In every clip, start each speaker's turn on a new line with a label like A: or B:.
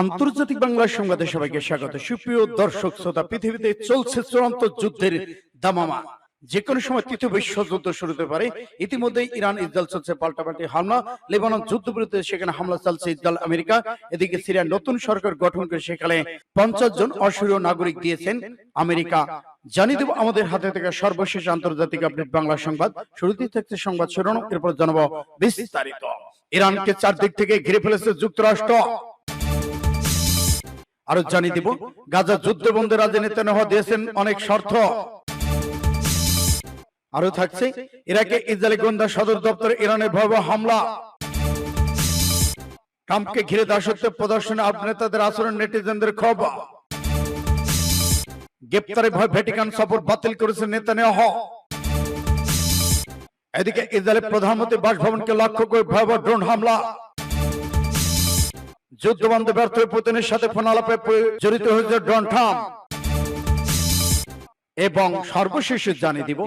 A: আন্তর্জাতিক বাংলা সংবাদে সবাইকে স্বাগত সুপ্রিয় দর্শক শ্রোতা পৃথিবীতে চলছে চূড়ান্ত যুদ্ধের দামামা যে কোনো সময় তৃতীয় বিশ্বযুদ্ধ শুরু হতে পারে ইতিমধ্যে ইরান ইসরায়েল চলছে পাল্টাপাল্টি হামলা লেবানন যুদ্ধ বিরুদ্ধে সেখানে হামলা চলছে ইসরায়েল আমেরিকা এদিকে সিরিয়ার নতুন সরকার গঠন করে সেখানে পঞ্চাশ জন অসুরীয় নাগরিক দিয়েছেন আমেরিকা জানিয়ে দেব আমাদের হাতে থেকে সর্বশেষ আন্তর্জাতিক আপডেট বাংলা সংবাদ শুরুতেই থাকছে সংবাদ শিরোনাম এরপর জানাবো বিস্তারিত ইরানকে চারদিক থেকে ঘিরে ফেলেছে যুক্তরাষ্ট্র আরো জানিয়ে দিব গাজা যুদ্ধবন্ধে রাজনীতি নেওয়া দিয়েছেন অনেক শর্ত আরো থাকছে ইরাকে ইসরায়েলি গোয়েন্দা সদর দপ্তরে ইরানের ভয়াবহ হামলা ট্রাম্পকে ঘিরে দাসত্ব প্রদর্শনে আপ আচরণ নেটিজেনদের ক্ষোভ গ্রেপ্তারে ভয় ভ্যাটিকান সফর বাতিল করেছে নেতা নেহ এদিকে ইসরায়েলের প্রধানমন্ত্রী বাসভবনকে লক্ষ্য করে ভয়াবহ ড্রোন হামলা যুদ্ধবন্ধ ব্যর্থ পুতিনের সাথে ফোনালাপে জড়িত হয়েছে ডনঠাম এবং সর্বশেষ জানিয়ে দিব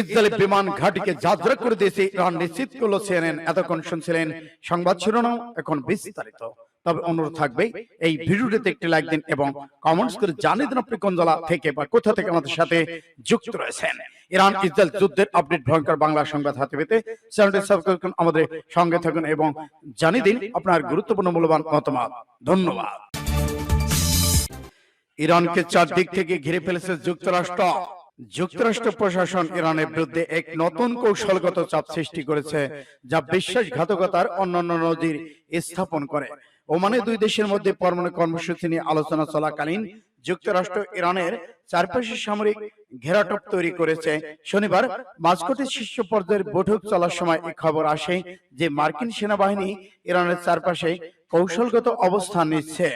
A: ইসরায়েলের বিমান ঘাটিকে যাত্রা করে দিয়েছে ইরান নিশ্চিত করলো সিএনএন এতক্ষণ শুনছিলেন সংবাদ শিরোনাম এখন বিস্তারিত তবে অনুরোধ থাকবে এই ভিডিওটিতে একটি লাইক দিন এবং কমেন্টস করে জানিয়ে দিন আপনি কোন জেলা থেকে বা কোথা থেকে আমাদের সাথে যুক্ত রয়েছেন ইরান ইসরায়েল যুদ্ধের আপডেট ভয়ঙ্কর বাংলা সংবাদ হাতে পেতে চ্যানেলটি সাবস্ক্রাইব করুন আমাদের সঙ্গে থাকুন এবং জানিয়ে দিন আপনার গুরুত্বপূর্ণ মূল্যবান মতামত ধন্যবাদ ইরানকে চারদিক থেকে ঘিরে ফেলেছে যুক্তরাষ্ট্র যুক্তরাষ্ট্র প্রশাসন ইরানের বিরুদ্ধে এক নতুন কৌশলগত চাপ সৃষ্টি করেছে যা বিশ্বাসঘাতকতার অন্যান্য নজির স্থাপন করে ওমানে দুই দেশের মধ্যে পরমাণু কর্মসূচি নিয়ে আলোচনা চলাকালীন যুক্তরাষ্ট্র ইরানের চারপাশে সামরিক ঘেরাটপ তৈরি করেছে শনিবার মাঝকটি শীর্ষ পর্যায়ের বৈঠক চলার সময় এই খবর আসে যে মার্কিন সেনাবাহিনী ইরানের চারপাশে কৌশলগত অবস্থান নিচ্ছে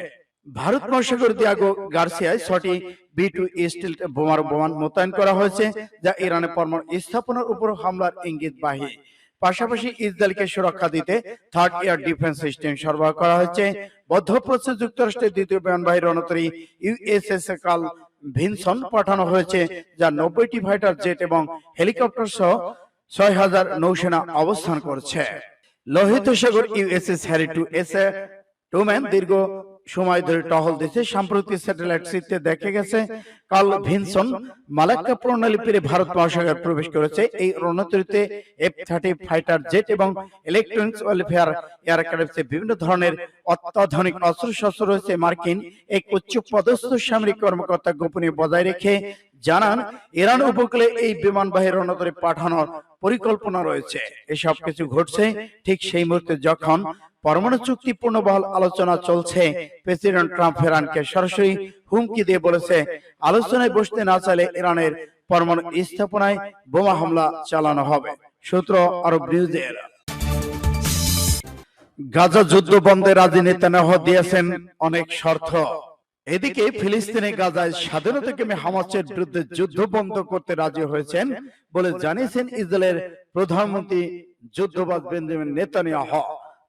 A: ভারত মহাসাগর দিয়াগো গার্সিয়ায় ছটি বি টু স্টিল বোমার বোমান মোতায়েন করা হয়েছে যা ইরানের পরমাণু স্থাপনের উপর হামলার ইঙ্গিত ইঙ্গিতবাহী পাশাপাশি ইসরায়েলকে সুরক্ষা দিতে থার্ড ইয়ার ডিফেন্স সিস্টেম সরবরাহ করা হয়েছে মধ্যপ্রাচ্য যুক্তরাষ্ট্রের দ্বিতীয় বিমানবাহী রণতরী ইউএসএস কাল ভিনসন পাঠানো হয়েছে যা নব্বইটি ফাইটার জেট এবং হেলিকপ্টার সহ ছয় হাজার নৌসেনা অবস্থান করছে লোহিত সাগর ইউএসএস হ্যারি টু এস রোমেন দীর্ঘ সময় ধরে টহল দিয়েছে সাম্প্রতিক স্যাটেলাইট চিত্রে দেখে গেছে কাল ভিনসন মালাক্কা প্রণালী পেরে ভারত মহাসাগর প্রবেশ করেছে এই রণতরিতে এফ থার্টি ফাইটার জেট এবং ইলেকট্রনিক্স ওয়েলফেয়ার এয়ারক্রাফটে বিভিন্ন ধরনের অত্যাধুনিক অস্ত্র শস্ত্র রয়েছে মার্কিন এক উচ্চ পদস্থ সামরিক কর্মকর্তা গোপনীয় বজায় রেখে জানান ইরান উপকূলে এই বিমানবাহী রণতরে পাঠানোর পরিকল্পনা রয়েছে এসব কিছু ঘটছে ঠিক সেই মুহূর্তে যখন পরমাণু চুক্তি বহাল আলোচনা চলছে প্রেসিডেন্ট ট্রাম্প ইরানকে সরাসরি হুমকি দিয়ে বলেছে আলোচনায় বসতে না চাইলে ইরানের পরমাণু স্থাপনায় বোমা হামলা চালানো হবে সূত্র আরব নিউজের গাজা যুদ্ধ বন্ধে রাজনীতি নেহ দিয়েছেন অনেক শর্ত এদিকে ফিলিস্তিনে গাজায় স্বাধীনতা কেমে হামাসের বিরুদ্ধে যুদ্ধ বন্ধ করতে রাজি হয়েছেন বলে জানিয়েছেন ইসরায়েলের প্রধানমন্ত্রী যুদ্ধবাদ বেঞ্জামিন নেতানিয়াহ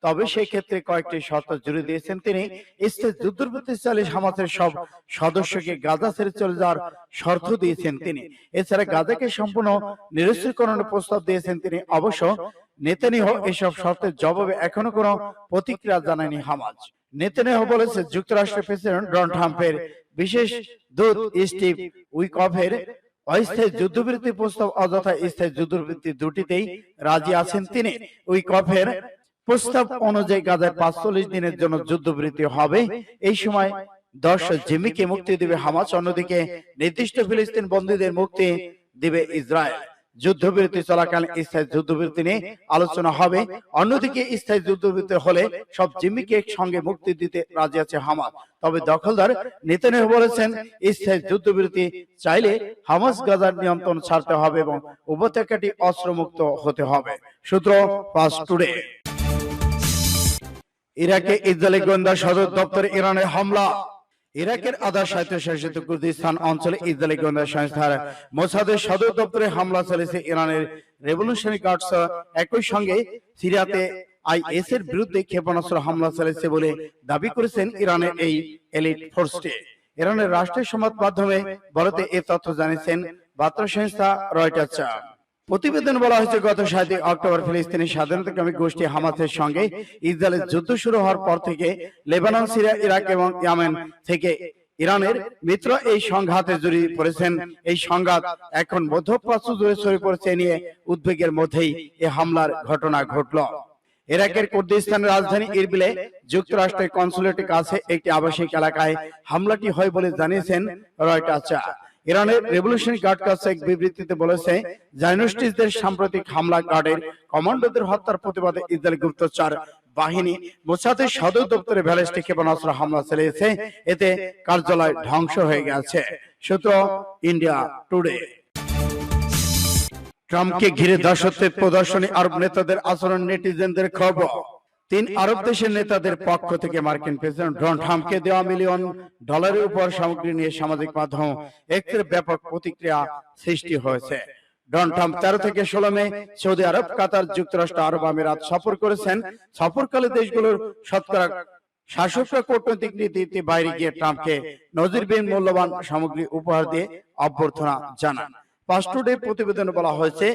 A: তবে সেই ক্ষেত্রে কয়েকটি শর্ত জুড়ে দিয়েছেন তিনি ইসরায়েল যুদ্ধবিরতি চলে হামাসের সব সদস্যকে গাজা ছেড়ে চলে যাওয়ার শর্ত দিয়েছেন তিনি এছাড়া গাজাকে সম্পূর্ণ নিরস্ত্রীকরণের প্রস্তাব দিয়েছেন তিনি অবশ্য নেতানিহ এসব শর্তের জবাবে এখনো কোনো প্রতিক্রিয়া জানায়নি হামাজ নেতানিহ বলেছে যুক্তরাষ্ট্রের প্রেসিডেন্ট ডোনাল্ড ট্রাম্পের বিশেষ দূত স্টিভ উইকফের অস্থায়ী যুদ্ধবিরতি প্রস্তাব অযথা স্থায়ী যুদ্ধবিরতি দুটিতেই রাজি আছেন তিনি উইকফের প্রস্তাব অনুযায়ী গাজায় পাঁচচল্লিশ দিনের জন্য যুদ্ধবৃত্তি হবে এই সময় দশ জিমিকে মুক্তি দিবে হামাজ অন্যদিকে নির্দিষ্ট ফিলিস্তিন বন্দীদের মুক্তি দিবে ইসরায়েল যুদ্ধবিরতি চলাকালীন স্থায়ী যুদ্ধবিরতি নিয়ে আলোচনা হবে অন্যদিকে স্থায়ী যুদ্ধবিরতি হলে সব জিম্মিকে সঙ্গে মুক্তি দিতে রাজি আছে হামাজ তবে দখলদার নেতানিয়াহু বলেছেন স্থায়ী যুদ্ধবিরতি চাইলে হামাজ গাজার নিয়ন্ত্রণ ছাড়তে হবে এবং উপত্যকাটি অস্ত্রমুক্ত হতে হবে সূত্র পাঁচ টুডে ইরাকে ইসরায়েলি গোয়েন্দা সদর দপ্তরে ইরানের হামলা ইরাকের আধা স্বায়ত্তশাসিত কুর্দিস্তান অঞ্চলে ইসরায়েলি গোয়েন্দা সংস্থার মোসাদের সদর দপ্তরে হামলা চলেছে ইরানের রেভলিউশনারি গার্ডস একই সঙ্গে সিরিয়াতে আইএস এর বিরুদ্ধে ক্ষেপণাস্ত্র হামলা চালিয়েছে বলে দাবি করেছেন ইরানের এই এলিট ফোর্সটি ইরানের রাষ্ট্রীয় সংবাদ মাধ্যমে ভারতে এ তথ্য জানিয়েছেন বার্তা সংস্থা রয়টার্স প্রতিবেদন বলা হয়েছে গত সাতই অক্টোবর ফিলিস্তিনের স্বাধীনতাকামী গোষ্ঠী হামাসের সঙ্গে ইসরায়েলের যুদ্ধ শুরু হওয়ার পর থেকে লেবানন সিরিয়া ইরাক এবং ইয়ামেন থেকে ইরানের মিত্র এই সংঘাতে জড়িয়ে পড়েছেন এই সংঘাত এখন মধ্যপ্রাচ্য জুড়ে ছড়িয়ে পড়েছে নিয়ে উদ্বেগের মধ্যেই এ হামলার ঘটনা ঘটল ইরাকের কুর্দিস্তানের রাজধানী ইরবিলে যুক্তরাষ্ট্রের কনসুলেটের কাছে একটি আবাসিক এলাকায় হামলাটি হয় বলে জানিয়েছেন রয়টাচা ইরানের রেভলিউশন গার্ড কাছে এক বিবৃতিতে বলেছে জাইনস্টিসদের সাম্প্রতিক হামলা গার্ডের কমান্ডোদের হত্যার প্রতিবাদে ইসরায়েল গুপ্তচর বাহিনী মোসাদের সদর দপ্তরে ব্যালিস্টিক ক্ষেপণাস্ত্র হামলা চালিয়েছে এতে কার্যালয় ধ্বংস হয়ে গেছে সূত্র ইন্ডিয়া টুডে ট্রাম্পকে ঘিরে দাসত্বের প্রদর্শনী আরব নেতাদের আচরণ নেটিজেনদের খবর তিন আরব দেশের নেতাদের পক্ষ থেকে মার্কিন প্রেসিডেন্ট ডোনাল্ড ট্রাম্পকে দেওয়া মিলিয়ন ডলারের উপর সামগ্রী নিয়ে সামাজিক মাধ্যম এক্ষেত্রে ব্যাপক প্রতিক্রিয়া সৃষ্টি হয়েছে ডোনাল্ড ট্রাম্প তেরো থেকে ষোলো মে সৌদি আরব কাতার যুক্তরাষ্ট্র আরব আমিরাত সফর করেছেন সফরকালে দেশগুলোর শতকরা শাসকরা কূটনৈতিক নীতিতে বাইরে গিয়ে ট্রাম্পকে নজিরবিহীন মূল্যবান সামগ্রী উপহার দিয়ে অভ্যর্থনা জানান পাস্টুডে প্রতিবেদন বলা হয়েছে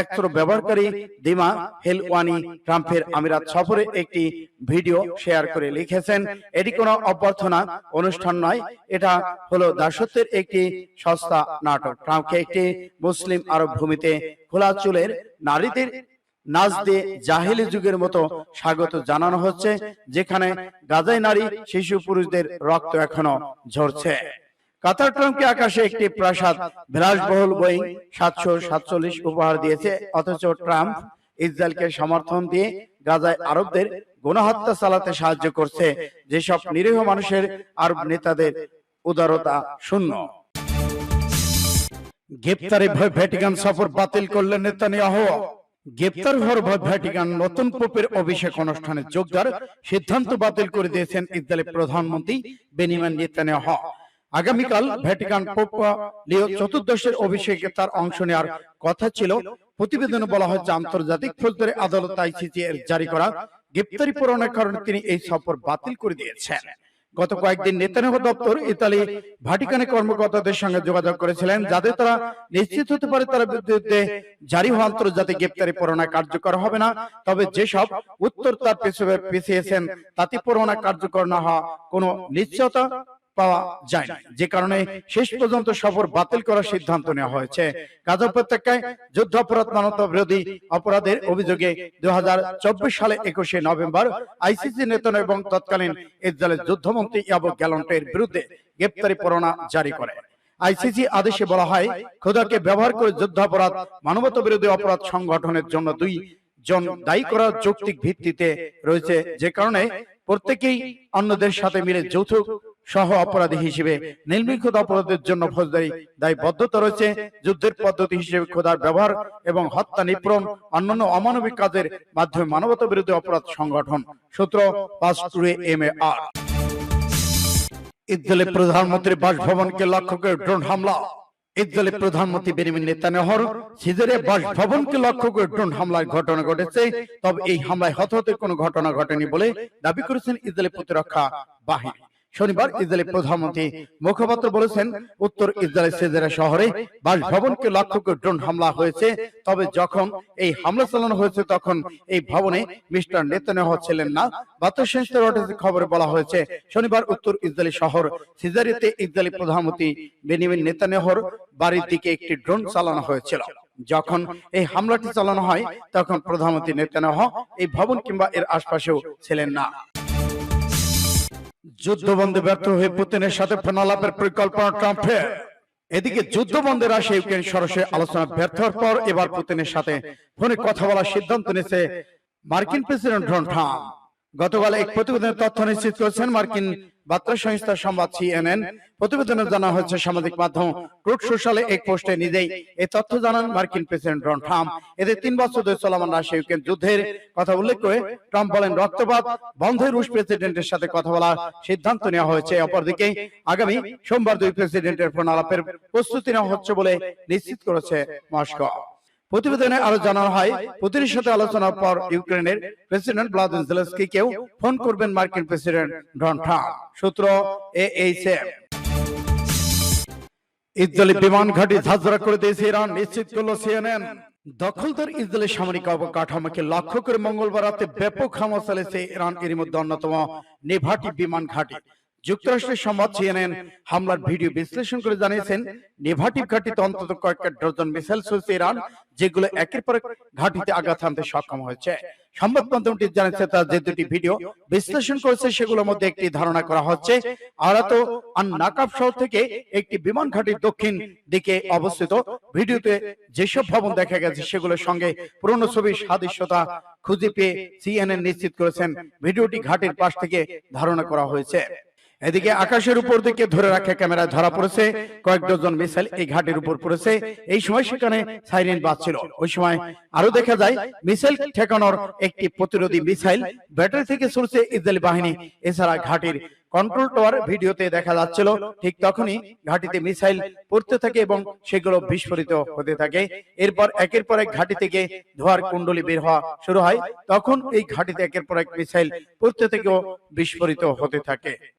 A: একত্র ব্যবহারকারী দিমা হেলওয়ানি ট্রাম্পের আমিরাত সফরে একটি ভিডিও শেয়ার করে লিখেছেন এটি কোনো অভ্যর্থনা অনুষ্ঠান নয় এটা হলো দাসত্বের একটি সস্তা নাটক ট্রাম্পকে একটি মুসলিম আরব ভূমিতে খোলা চুলের নারীদের নাচ দিয়ে জাহিলি যুগের মতো স্বাগত জানানো হচ্ছে যেখানে গাজায় নারী শিশু পুরুষদের রক্ত এখনো ঝরছে কাতারটমকে আকাশে একটি প্রাসাদ বিলাসবহুল বই সাতশো সাতচল্লিশ উপহার দিয়েছে অথচ ট্রাম্প ইসরায়েলকে সমর্থন দিয়ে গাজায় আরবদের গণহত্যা চালাতে সাহায্য করছে যেসব নিরীহ মানুষের আরব নেতাদের উদারতা শূন্য গ্রেপ্তারে ভয় ভ্যাটিকান সফর বাতিল করলেন গ্রেপ্তার হওয়ার ভয় ভ্যাটিকান নতুন পোপের অভিষেক অনুষ্ঠানে যোগদান সিদ্ধান্ত বাতিল করে দিয়েছেন ইসরায়েলের প্রধানমন্ত্রী বেনিমান নেতানিয়াহু আগামীকাল ভ্যাটিকান পোপ চতুর্দশের অভিষেকে তার অংশ নেওয়ার কথা ছিল প্রতিবেদনে বলা হয়েছে আন্তর্জাতিক ফৌজদারি আদালত আইসিসি এর জারি করা গ্রেপ্তারি পূরণের কারণে তিনি এই সফর বাতিল করে দিয়েছেন গত কয়েকদিন নেতানিয়াহু দপ্তর ইতালি ভাটিকানে কর্মকর্তাদের সঙ্গে যোগাযোগ করেছিলেন যাতে তারা নিশ্চিত হতে পারে তারা বিরুদ্ধে জারি হওয়া আন্তর্জাতিক গ্রেপ্তারি পরোনা কার্যকর হবে না তবে যেসব উত্তর তার পিছিয়েছেন তাতে পরোনা কার্যকর না হওয়া কোনো নিশ্চয়তা পাওয়া যায় যে কারণে শেষ পর্যন্ত সফর বাতিল করার সিদ্ধান্ত নেওয়া হয়েছে গাজা উপত্যকায় যুদ্ধ অপরাধ মানবতা বিরোধী অপরাধের অভিযোগে দু সালে একুশে নভেম্বর আইসিসি এবং তৎকালীন ইসরায়েলের যুদ্ধমন্ত্রী গ্যালন্টের বিরুদ্ধে গ্রেপ্তারি জারি করে আইসিসি আদেশে বলা হয় খোদাকে ব্যবহার করে অপরাধ মানবতা বিরোধী অপরাধ সংগঠনের জন্য দুই জন দায়ী করার যৌক্তিক ভিত্তিতে রয়েছে যে কারণে প্রত্যেকেই অন্যদের সাথে মিলে যৌথ সহ অপরাধী হিসেবে নির্মিক্ষত অপরাধের জন্য ফৌজদারি দায়বদ্ধতা রয়েছে যুদ্ধের পদ্ধতি হিসেবে খোদার ব্যবহার এবং হত্যা নিপ্রম অন্যান্য অমানবিক কাজের মাধ্যমে মানবতা বিরোধী অপরাধ সংগঠন সূত্র পাঁচ টুয়ে এম এ আর ইসরায়েলে প্রধানমন্ত্রীর বাসভবনকে লক্ষ্য করে ড্রোন হামলা ইসরায়েলের প্রধানমন্ত্রী বেনিমিন নেতানিয়াহুর সিজারে বাসভবনকে লক্ষ্য করে ড্রোন হামলার ঘটনা ঘটেছে তবে এই হামলায় হতাহতের কোনো ঘটনা ঘটেনি বলে দাবি করেছেন ইসরায়েলের প্রতিরক্ষা বাহিনী শনিবার ইসরায়েলের প্রধানমন্ত্রী মুখপাত্র বলেছেন উত্তর ইসরায়েলের সেজেরা শহরে বাসভবনকে লক্ষ্য করে ড্রোন হামলা হয়েছে তবে যখন এই হামলা চালানো হয়েছে তখন এই ভবনে মিস্টার নেতানেহ ছিলেন না বার্তা সংস্থা রটার্সের খবরে বলা হয়েছে শনিবার উত্তর ইসরায়েলি শহর সিজারিতে ইসরায়েলি প্রধানমন্ত্রী বেনিমিন নেতানেহর বাড়ির দিকে একটি ড্রোন চালানো হয়েছিল যখন এই হামলাটি চালানো হয় তখন প্রধানমন্ত্রী নেতানেহ এই ভবন কিংবা এর আশপাশেও ছিলেন না যুদ্ধবন্ধে ব্যর্থ হয়ে পুতিনের সাথে ফেনালাপের পরিকল্পনা ট্রাম্পের এদিকে যুদ্ধবন্ধের আসে ইউক্রেন সরাসরি আলোচনা হওয়ার পর এবার পুতিনের সাথে ফোনে কথা বলার সিদ্ধান্ত নিয়েছে মার্কিন প্রেসিডেন্ট ডোনাল্ড ট্রাম্প গতকাল এক প্রতিবেদনের তথ্য নিশ্চিত করেছেন মার্কিন বার্তা সংস্থা সংবাদ সিএনএন প্রতিবেদনে জানা হয়েছে সামাজিক মাধ্যম ক্রুট সোশ্যালে এক পোস্টে নিজেই এই তথ্য জানান মার্কিন প্রেসিডেন্ট ডোনাল্ড ট্রাম্প এতে তিন বছর ধরে চলমান রাশিয়া ইউক্রেন যুদ্ধের কথা উল্লেখ করে ট্রাম্প বলেন রক্তপাত বন্ধে রুশ প্রেসিডেন্টের সাথে কথা বলার সিদ্ধান্ত নেওয়া হয়েছে অপরদিকে আগামী সোমবার দুই প্রেসিডেন্টের ফোনালাপের প্রস্তুতি নেওয়া হচ্ছে বলে নিশ্চিত করেছে মস্কো প্রতিবেদনে আরো জানানো হয় পুতিনের সাথে আলোচনার পর ইউক্রেনের প্রেসিডেন্ট ভ্লাদিমির জেলেস্কিকেও ফোন করবেন মার্কিন প্রেসিডেন্ট ডোনাল্ড ট্রাম্প সূত্র এএইচএফ ইসরায়েলি বিমান ঘাঁটি ঝাঁঝরা করে দিয়েছে ইরান নিশ্চিত করল সিএনএন দখলদার ইসরায়েলের সামরিক অবকাঠামোকে লক্ষ্য করে মঙ্গলবার রাতে ব্যাপক হামলা চালিয়েছে ইরান এর মধ্যে অন্যতম নেভাটি বিমান ঘাঁটি যুক্তরাষ্ট্রের সংবাদ সিএনএন হামলার ভিডিও বিশ্লেষণ করে জানিয়েছেন নেভাটিভ ঘাটিতে অন্তত কয়েকটা ডজন মিসাইল চলছে ইরান যেগুলো একের পর ঘাটিতে আঘাত হানতে সক্ষম হয়েছে সংবাদ মাধ্যমটি জানিয়েছে তার যে দুটি ভিডিও বিশ্লেষণ করেছে সেগুলোর মধ্যে একটি ধারণা করা হচ্ছে আর নাকাব শহর থেকে একটি বিমান ঘাটির দক্ষিণ দিকে অবস্থিত ভিডিওতে যেসব ভবন দেখা গেছে সেগুলোর সঙ্গে পুরনো ছবির সাদৃশ্যতা খুঁজে পেয়ে সিএনএন নিশ্চিত করেছেন ভিডিওটি ঘাটের পাশ থেকে ধারণা করা হয়েছে এদিকে আকাশের উপর দিকে ধরে রাখে ক্যামেরায় ধরা পড়েছে কয়েক ডজন মিসাইল এই ঘাটের উপর পড়েছে এই সময় সেখানে সাইরেন বাজছিল ওই সময় আরো দেখা যায় মিসাইল ঠেকানোর একটি প্রতিরোধী মিসাইল ব্যাটারি থেকে ছুড়ছে ইসরায়েলি বাহিনী এছাড়া ঘাটির কন্ট্রোল টাওয়ার ভিডিওতে দেখা যাচ্ছিল ঠিক তখনই ঘাটিতে মিসাইল পড়তে থাকে এবং সেগুলো বিস্ফোরিত হতে থাকে এরপর একের পর এক ঘাটি থেকে ধোয়ার কুণ্ডলি বের হওয়া শুরু হয় তখন এই ঘাটিতে একের পর এক মিসাইল পড়তে থেকেও বিস্ফোরিত হতে থাকে